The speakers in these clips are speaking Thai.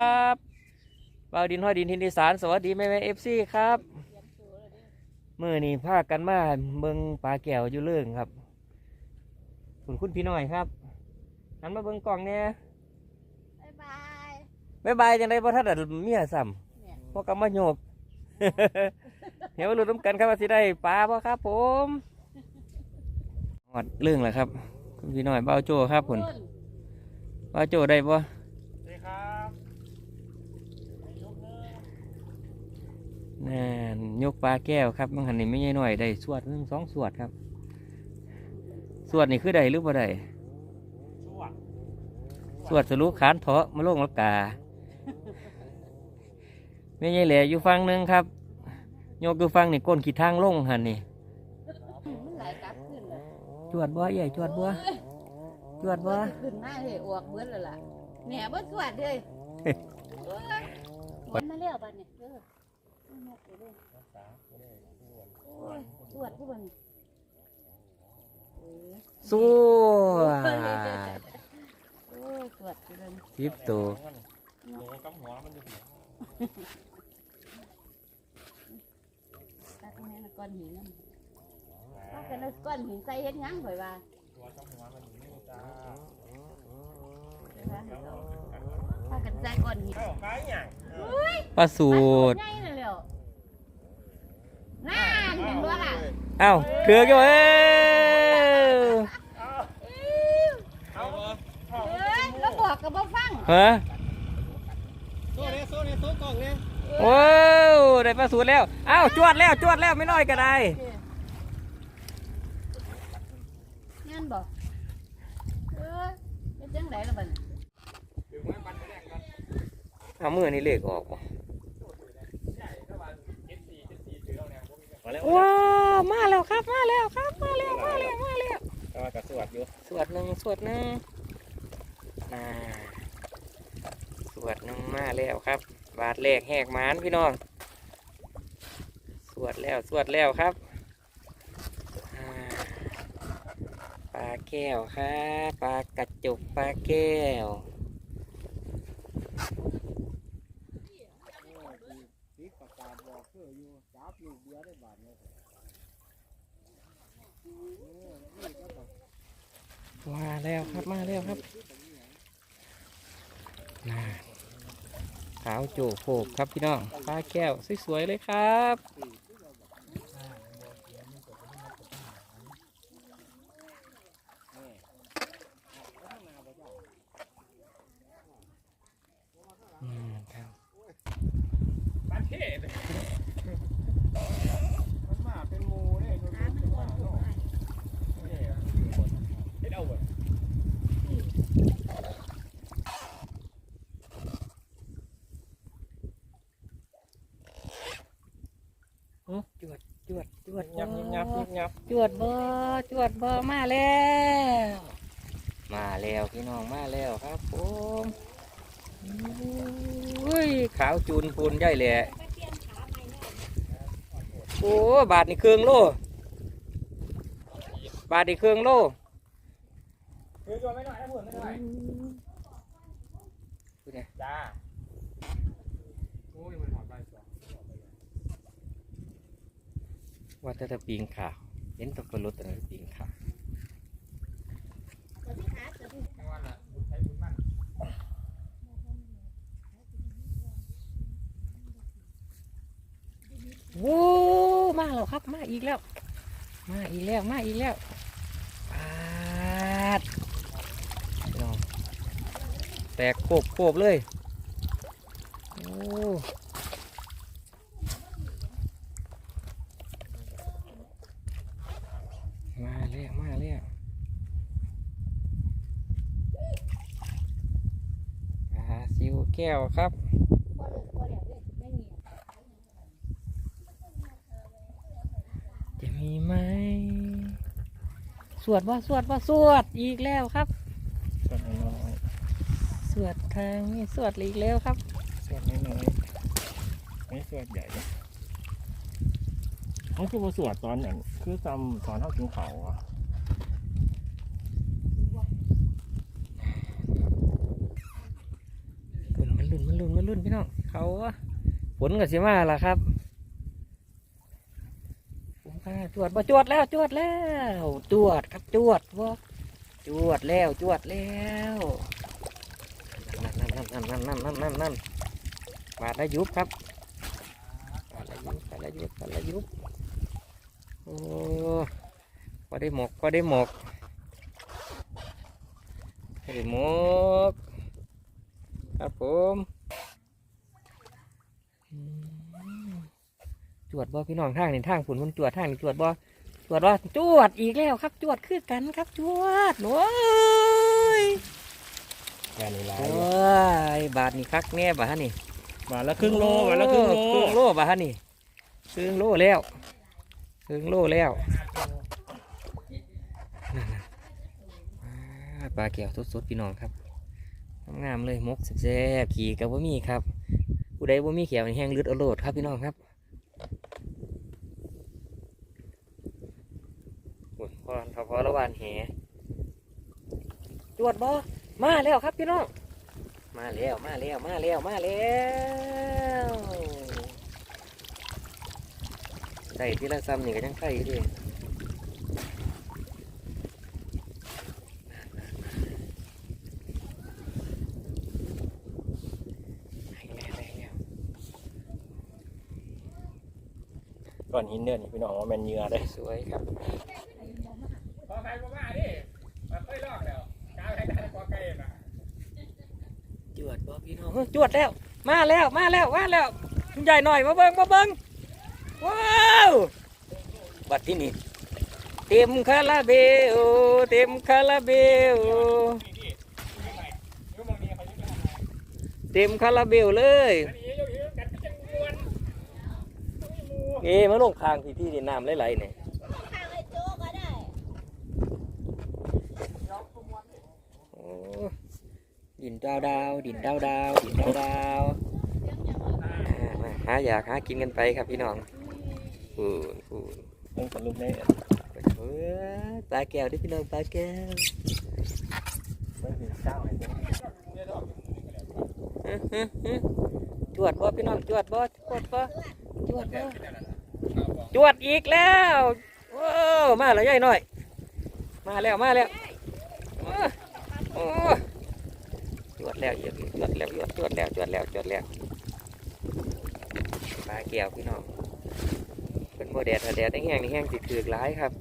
ครับบ่าวดินห้อยดินทินอีสานสวัสดีแม่แม่เอฟซีครับมือนี่พากันมาเบิงปลาแก้วอยู่เรื่องครับคุณคุณพี่น้อยครับหันมาเบิงกล่องเนี่ยบ๊ายบายบายบายจังได้เพราะท่านอะเมียซ้เนี่ยำพวกกำมาโยบเดี๋ยวมาลุ้นน้ำกันครับว่าสิได้ปลาป่ะครับผมหอดเรื่องแหละครับ คุณพี่น้อยเบ้าวโจครับคุณบ้าวโจได้ปะ สวัสดีครับ นั่นยกปลาแก้วครับบางหันนี่ไม่ใช่หน่อยได้สวดหนึ่งสองสวดครับ สวดนี่คือใดหรือบ่ใดช่วงสวดสรุขานเถาะมาลงละกาไม่ใช่แหล่อยู่ฟังหนึ่งครับยกอยู่ฟังนี่ก้นขีดทางลงหันนี่มันไหลกลับขึ้นเลยจวดบ่ใหญ่จวดบ่จวดบ่ขึ้นหน้าเลยอวกเบิดเลยล่ะแหน่เบิดสวัสดีเลยวันมาแล้วบัดเนี่ยเด้อเอาหมดเลย เด้อโอ้ยสวดผู้บัดนสวดโอ้ยสวดผู้บันทิปตัวหนูกับหัวมันอยู่ตักแม่ละก้อนหินนั่นถ้ากันเอาก้อนหินใส่เฮ็ดหยังข่อยว่าหัวกับหัวมันอยู่นี่จ้าเดี๋ยวนะถ้ากันใส่ก้อนหินเอ้าไปอย่างปลาสูตรง่ายเลยเร็วนั่นเห็นบ่ล่ะ เอ้าเถือกอยู่เอ้ยเอาบ่เอ้ยแล้วบอกกับบ่ฟังฮะโซ่เนี่ยโซ่เนี่ยโซ่กล่องเนี่ยว้าวได้ปลาสูตรแล้วเอ้าจวดแล้วจวดแล้วไม่น้อยก็ได้งั้นบ่เออเป็นจังไดล่ะบัดนี้ถึงไว้ปันไปแรกกันเอามือนี่เลขออกบ่ใหญ่ระหว่า งเจ็ดสี่เจ็ดสี่ถือเอาเนี่ยพวกนี้มาแล้วว้าวมาแล้วครับ มาแล้วครับ มาแล้ว มาแล้ว มาแล้วแต่ว่าจะสวดอยู่สวดหนึ่งสวดหนึ่งอ่าสวดหนึ่งมาแล้วครับ บาทแรกแหกหมานพี่น้อง สวดแล้วสวดแล้วครับอ่าปลาแก้วครับปลากระจุกปลาแก้ว ติ๊กประกาศบอกเพื่ออยู่จับลูกเบียร์ได้บาทเนี่ย มาแล้วครับมาแล้วครับน่าขาวโจโขกครับพี่น้องปลาแก้วสวยๆเลยครับอืมครับ ปันเทศมันมาเป็นมูเนี่ยโดนเป็นว่าเนาะเนี่ยเฮ็ดเอาเว้ย อื้อจวดจ วดจวดยับยับยับยับจวดบ่จวดบ่มาแล้วมาแล้วพี่น้องมาแล้วครับผมอุ้ยขาวจูนพูนใหญ่แหละโอ้บาทนี่เครื่องโลบาทนี่เครื่องโลคือจวนไม่หน่อยนะผมไม่หน่อยดูดิจ้าโอ้ยมันหอดใบสอง ว่าแต่ตะปิงขาวเห็นตะปลุดแต่ตะปิงขาวทั้งวันละบุญใช้บุญมั่นโว้มาแล้วครับ มาอีกแล้ว มาอีกแล้ว มาอีกแล้วปาดแตกโคบโคบเลย โอ้มาแล้วมาแล้วปลาซิว แก้วครับจะมีไหมสวดว่าสวดว่าสวดอีกแล้วครับ สวนน้อยสวดทางนี้สวดอีกแล้วครับ สวนน้อยๆไม่สวนใหญ่เลยเขาคือว่าสวดตอนอย่างคือจำตอนเท่ากินเขาอะ ลุ้นมันลุ้นมันลุ้นพี่น้องเขาฝนกับสิมาล่ะครับผมค่ะจวดบ่จวดแล้วจวดแล้วจวดครับจวดบ่จวดแล้วจวดแล้วนั่นนั่นนั่นนั่นนั่นนั่นนั่นนั่นบาดละยุบครับบาดละยุบบาดละยุบบาดละยุบโอ้พอได้หมกพอได้หมกพอได้หมก ครับผมอืมจวดบ่พี่น้องทางนี่ทางฝุ่นมันจวดทางนี่จวดบ่จวดบ่จวดอีกแล้วครับ จวดคือกันครับจวดโอ้ยงานนี้หลายโอ้ยบาทนี่คักแน่บาทนี่มาละครึ่งโลมาละครึ่งโลครึ่งโลบาทนี่ครึ่งโลแล้วครึ่งโลแล้วนั่นน่ะอ่าปลาแก้วสดๆพี่น้องครับ งามๆเลยมกแซ่บขี่กับว่ามีครับผู้ใดว่ามีเขียวนแห้งลืดเอาโลดครับพี่น้องครับโอ้ยพอพอพอละวานแหจวดบ่มาแล้วครับพี่น้องมาแล้วมาแล้วมาแล้วมาแล้วได้ที่ละซ้ำนี่ก็ยังไข่อยู่ดิได้แล้วได้แล้ว ก้อนหินเนี่ยนี่พี่น้องว่าแมนเหยื่อได้สวยครับพอใครมาว่าดิมาค่อยลอกแล้วกาวใครได้พอไก่นะจวดบ่พี่น้องเฮ้ยจวดแล้ว มาแล้วมาแล้วมาแล้วคุณใหญ่หน่อยมาเบิ้งมาเบิ้งว้าวบัดที่นี่เต็มคาราเบลเต็มคาราเบลนี่ดินี่ใหม่นี่มองนี่เขาจะมาเต็มคาราเบลเลย อันนี้ยกยืนกันก็จะมวนต้องมีมู เอ๊ะมาลงคางพี่ที่ดินน้ำไหลๆเนี่ยข้างไอ้โจ๊กก็ได้โอ้ดินดาวดาวดินดาวดาวดินดาวดาวอ่ามาหาอยากหากินกันไปครับพี่น้องฟูนฟูนต้องสรุปได้เฮ้ยปลาแก้วที่พี่น้องปลาแก้วไม่ถึงเจ้าไหนเนี่ยอื้อหือหือจวดบ่พี่น้องจวดบ่จวดบ่จวดบ่ จวดอีกแล้วโอ้มาแล้วใหญ่หน่อย มาแล้วมาแล้วโอ้จวดแล้วเหยียบจวดแล้วจวดจวดแล้วจวดแล้วจวดแล้วปลาแก้วพี่น้องเป็นโมแดดถ้าแดดแห้งนี่แห้งติดถือกหลายครับ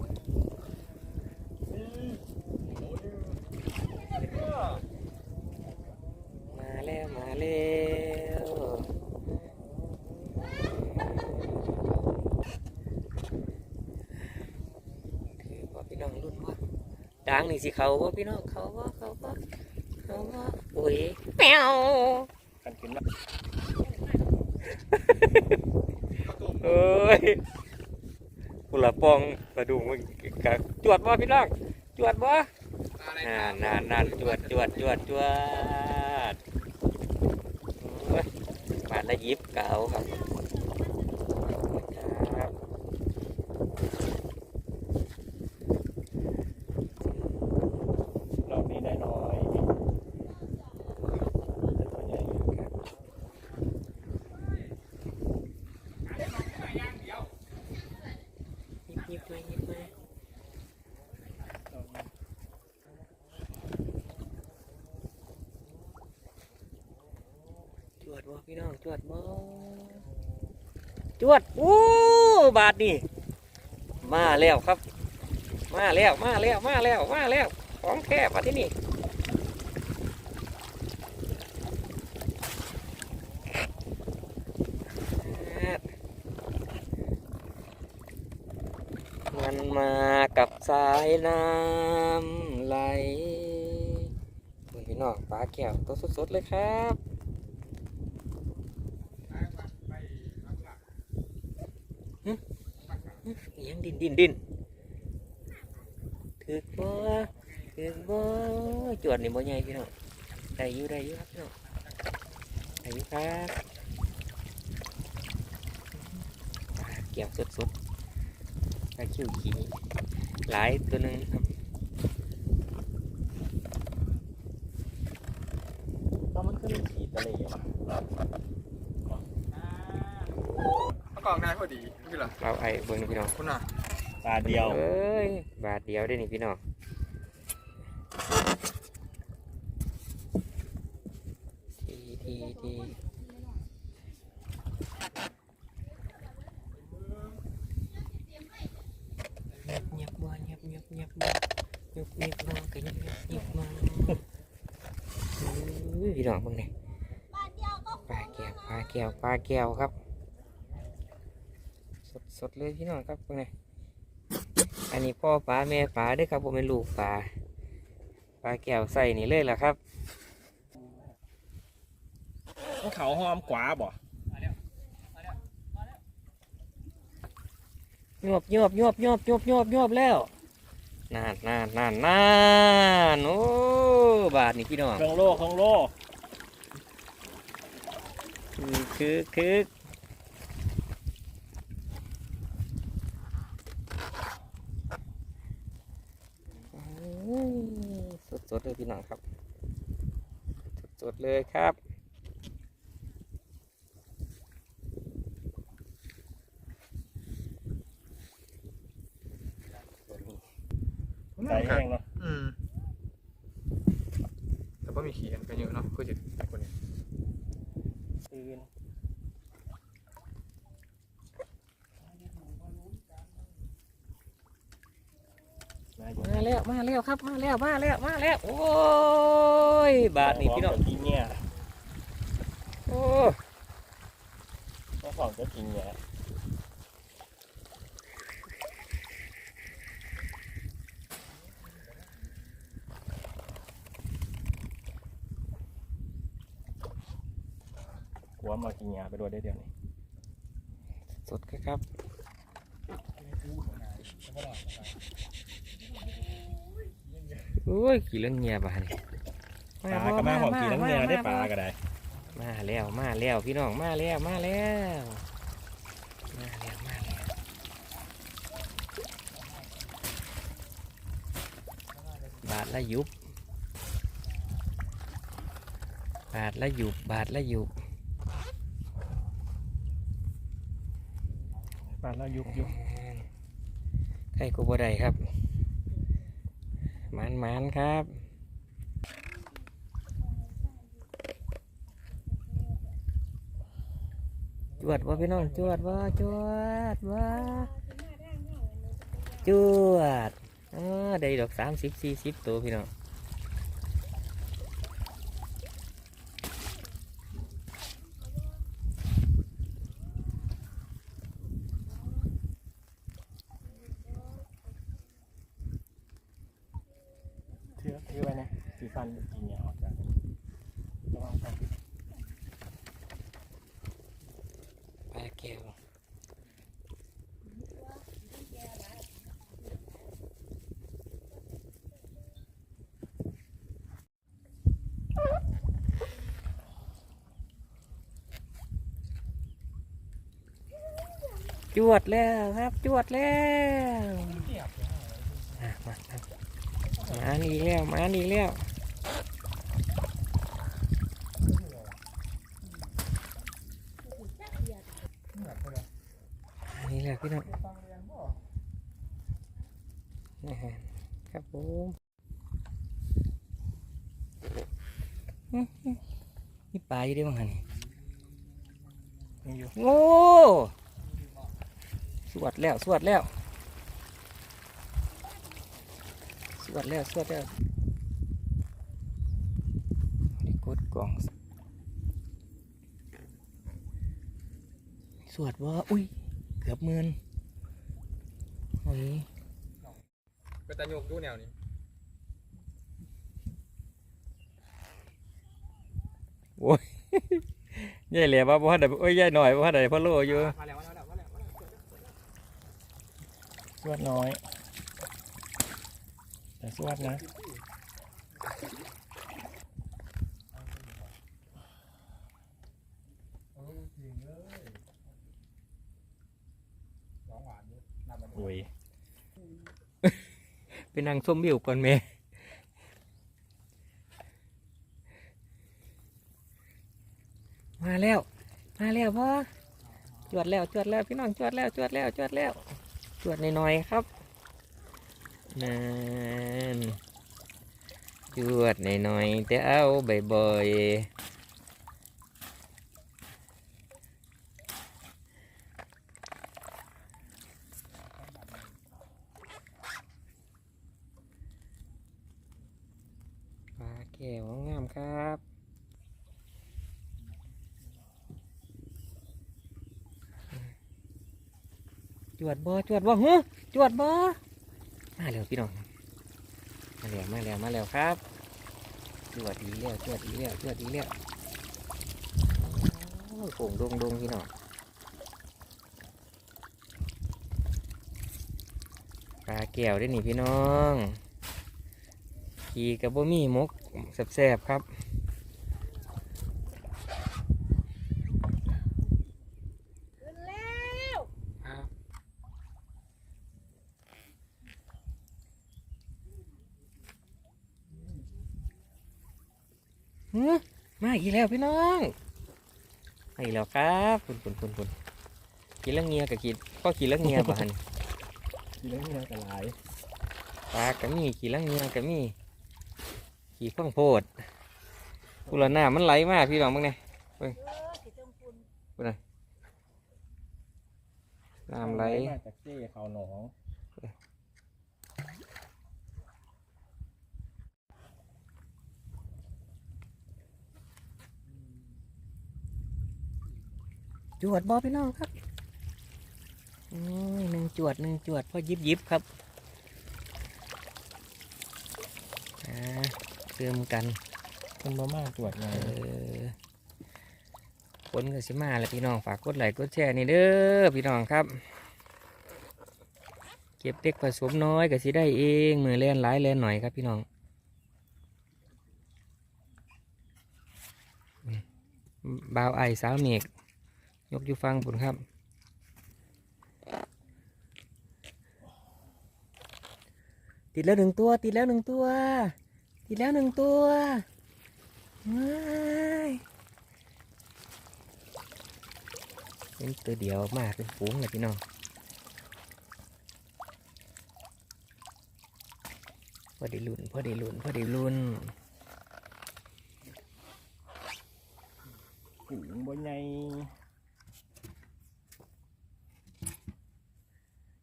มาแล้วมาแล้วถือว่าพี่น้องรุ่นว่า ดังนี่สิเขาว่าพี่น้องเขาว่าเขาว่าเขาว่าอุ้ยแมวกันกินละเอ้ยกุละปองกระดูกมันกะจวดบ่พี่น้องจวดบ่นานนานนานจวดจวดจวดจวดโอ้ยบาทละยิบเก่าครับครับ รอบนี้ได้น้อยแต่ตัวใหญ่อยู่ ยิบยิบเลยยิบเลยจวดบ่พี่น้อง จวดบ่จวดโอ้บาทนี่มาแล้วครับ มาแล้วมาแล้วมาแล้วมาแล้วของแค่มาที่นี่มันมากับสายน้ำไหลพี่น้องปลาแก้วตัวสดๆเลยครับหึหึอิหยัง ดินดินดินถือบ่ถือบ่จวดนี่บ่ใหญ่พี่น้องได้อยู่ได้อยู่ครับพี่น้องได้อยู่ครับปลาแก้วสดๆปลาคิ้วขี้หลายตัวหนึ่งครับตอนมันขึ้นขีดอะไรอย่างเงี้ย กอบนายพอดีนี่เหรอเราไอ้เบิ้งนี่พี่น้องคุณน่ะตาเดียวเอ้ยบาทเดียวได้นี่พี่น้องทีทีทีเงียบเงียบบ่เงียบเงียบเงียบบ่เงียบเงียบบ่ก็เงียบเงียบเงียบบ่เอ้ยพี่น้องเบิ่งนี่ปลาแก้วปลาแก้วปลาแก้วครับ สดสดเลยพี่น้องครับเบิ่งนี่อันนี้พ่อปลาแม่ปลาเด้วยครับผมเป็นลูกปลาปลาแก้วใส่นี่เลยแหละครับเขาหอมกว่าบ่โยบโยบโยบโยบโยบโยบโยบแล้วนานนานนานนานโอ้บาทนี่พี่น้องเครื่องโลเครื่องโลคือคือ สดสดๆเลยพี่น้องครับ สดสดๆเลยครับใส่แห้งเนาะอืมแต่ว่ามีเขียนกันเยอะเนาะคือจะแต่คนนี้ มาอยู่มาแล้วมาแล้วครับมาแล้วมาแล้วมาแล้วโอ้ยบาทนี่พี่น้องกินเนี่ยโอ้ต้องสองจะกินเนี่ยกลัวมากินยาไปด้วยได้เดี๋ยวนี้สดครับ โอ้ยกี่เรื่องเงียบอะนี่ปลาก็มาหอมกินน้ำเนื้อได้ปลาก็ได้ มาแล้วมาแล้วพี่น้องมาแล้วมาแล้วมาแล้วมาแล้วบาทละยุบบาทละยุบบาทละยุบปลาแล้วยุบยุบใครกูบ่ได้ครับ มันมันครับจวดว่าพี่น้องจวดว่าจวดว่าจวดอ๋อได้ดอกสามสิบสี่สิบตัวพี่น้อง เชื่อเชื่อไว้นะสีฟันกินยาออกจากระวังกัน ปลาแก้ว จวดแล้วครับ จวดแล้วอะมาครับมาอีกแล้วมาอีกแล้วอันนี้แหละพี่น้องนะฮะครับผมอื้อหือนี่ปลาอยู่ด้วยมั้งฮะนี่นี่อยู่โอ้ สวดแล้วสวดแล้ว สวดแล้วสวดแล้วนี่กดกล่อง สวดว่าอุ้ย เกือบหมื่นโอ้ยก็ตะโยกดูแนวนี้ยายเหลียว่าบ่ทันได้โอ้ยยายหน่อยบ่ทันได้พ่อโลอยู่ มาแล้วมาแล้วมาแล้วมาแล้ว ส วดน้อย แต่สวดนะโอ้ยไปนั่งส้มวิวก่อนแม่มมาแล้ว มาแล้วพ่อจวดแล้วจวดแล้วพี่น้องจวดแล้วจวดแล้วจวดแล้ว จวดหน่อยๆครับนั่นจวดหน่อยๆแต่เอาบ่อยๆปลาแก้วงามครับ จ วดบ่จวดบ่ฮึจวดบ่มาแล้วพี่น้องมาแล้วมาแล้วมาแล้วครับจวดอีแล้วจวดอีแล้วจวดอีแล้วโอ้โป่งดงดงพี่น้องปลาแก้วได้อนี่พี่น้องขี่กับบ่มีมกแซ่บๆครับ ขึ้นแล้ว ครับหือมา อีกแล้วพี่น้องมาอีกแล้วครับคุณคุณคุณคุณกินเรื่องเงียกับกินก็กินเรื่องเงียบ้านกินแล้วเนี่ยก็หลายปลากับมีกินเรื่องเงียกับมีขี่ข้องโพดกุหลาบน้ามันไหลมากพี่น้องมึงเนี่ยเออสิจมคุณน้ำไหลมาจากเจ้เขาหนอง จวดบอพี่น้องครับโอ้ยหนึ่งจวดหนึ่งจวดพอยิบยิบครับอ่าเติมกันมันมามาตรวจไงเออคนก็สิมาแล้วพี่น้องฝากกดไลค์กดแชร์นี่เด้อพี่น้องครับ เก็บเด็กผสมน้อยก็สิได้เองมือเล่นหลายเล่นหน่อยครับพี่น้องอืมบ่าวไอสาวเมกย กอยู่ฟังปุ่นครับ ติดแล้วหนึ่งตัว ติดแล้วหนึ่งตัว ติดแล้วหนึ่งตัวเป็นตัวเดียวมากเป็นฝูงเลยพี่น้องพอด้ลุ่นพอด้ลุ่นพอด้ลุ่นถึงบนไง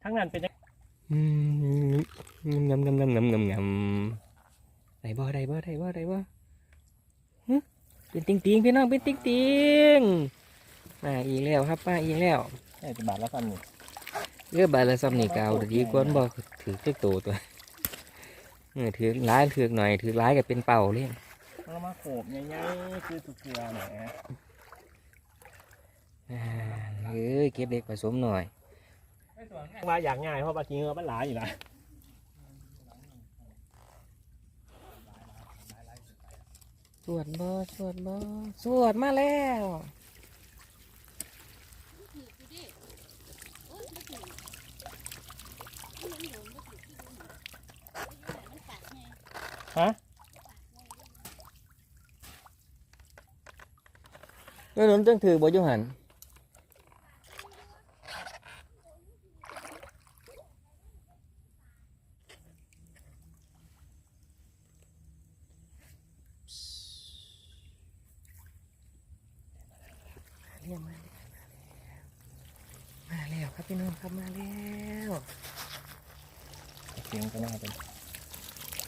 ทั้งนั้นเป็นอืมงำงำงำงำงำงำได้บ่ได้บ่ได้บ่ได้บ่หึเป็นติงติงพี่น้องเป็นติงติงมาอีกแล้วครับมาอีกแล้วแค่จะบาทละพันนี่เรือบาละซ้ำนี่กาวดีกว่าบ่ถือเจ้าโตตัวเออถือร้ายถือหน่อยถือร้ายก็เป็นเป่าเลยเอามาโขบใหญ่ๆคือสุกเกลือแหมอ่าเอ้ยเก็บเด็กผสมหน่อย ว่าอยากง่ายเพราะปลากิงเงือมันหลายอยู่นะสวดบ่สวดบ่สวดมาแล้วถือกูดิโอ้ยไม่ถือไม่เห็นหนูไม่ถือที่ดูหนูไม่ปากไงฮะเมื่อนั้นต้องถือบ่อยุหันเรียกมาแล้วมาแล้วครับพี่น้องครับมาแล้ว เสียงก็น่าเป็น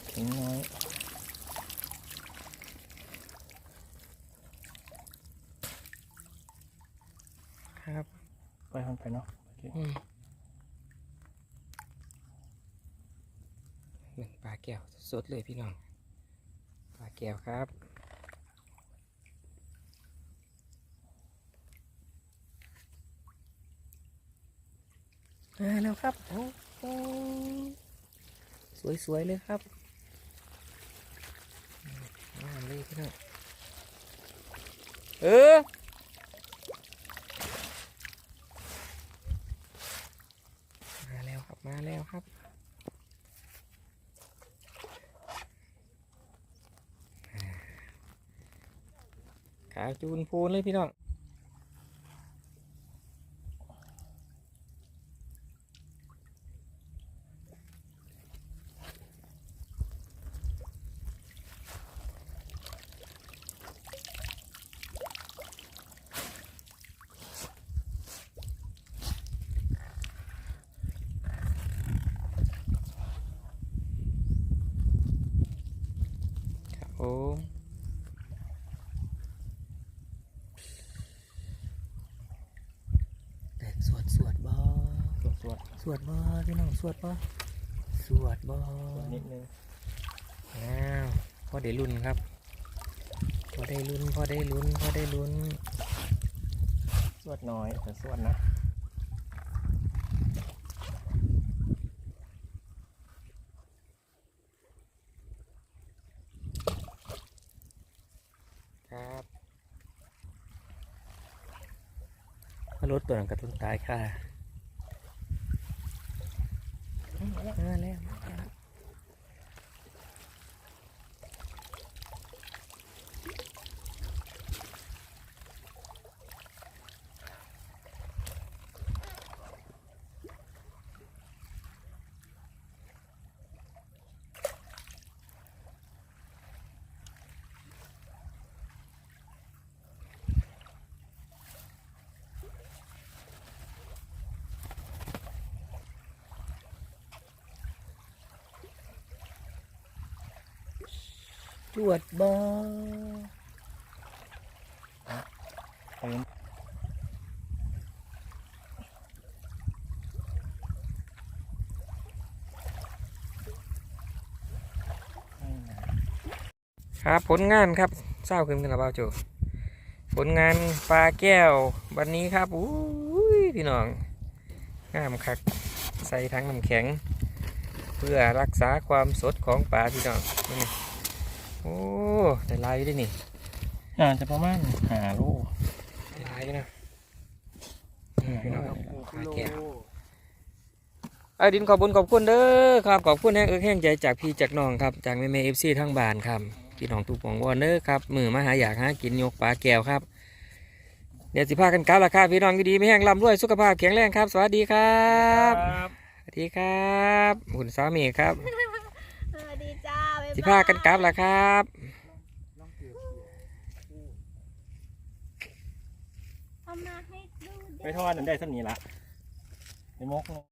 เสียงน้อย ครับไปห้องไปเนาะโอเคอืมเป็นปลาแก้วสดๆเลยพี่น้องปลาแก้วครับมาแล้วครับโอ้โหสวยๆเลยครับมาเลยพี่น้องเออ มาแล้วครับ ขาจูนพูนเลยพี่น้อง ดสวดบ่ สวดสวด สวดบ่พี่น้องส วดบ่สวดบ่สวดนิดนึงอ้าวพอได้ลุ้นครับพอได้ลุ้นพอได้ลุ้นพอได้ลุ้น สวดน้อยแต่สวดนะครับถ้ารถตัวนั้นกระตุ้นตายค่ะเออแล้ว จวดบ่เต็มครับผลงานครับเศร้าขึ้นกันแล้วเปล่าโจผลงานปลาแก้ววันนี้ครับอุ้ยพี่น้องงามคักใส่ทั้งน้ำแข็ง เพื่อรักษาความสดของปลาพี่น้องนี่ โอ้ได้ลายอยู่ด้วยนี่น่าจะประมาณหาโลได้ลายอยู่นะอืมพี่น้องปลาแก้วไอ้ดินขอบคุณขอบคุณเด้อครับขอบคุณแห้งเอิกแห้งใจจากพี่จากน้องครับจากแม่แม่เอฟซีทั้งบ้านครับพี่น้องทุกปวงวอนเด้อครับมือมาหาอยากหากินยกปลาแก้วครับเดี๋ยวสิพากันกลับละครับพี่น้องอยู่ดีไม่แห้งลำด้วยสุขภาพแข็งแรงครับ สวัสดีครับ สวัสดีครับ คุณสามีครับ สิพากันกลับละครับเอามาให้ดู ไปทอดนั่นได้สักนี้ละในมก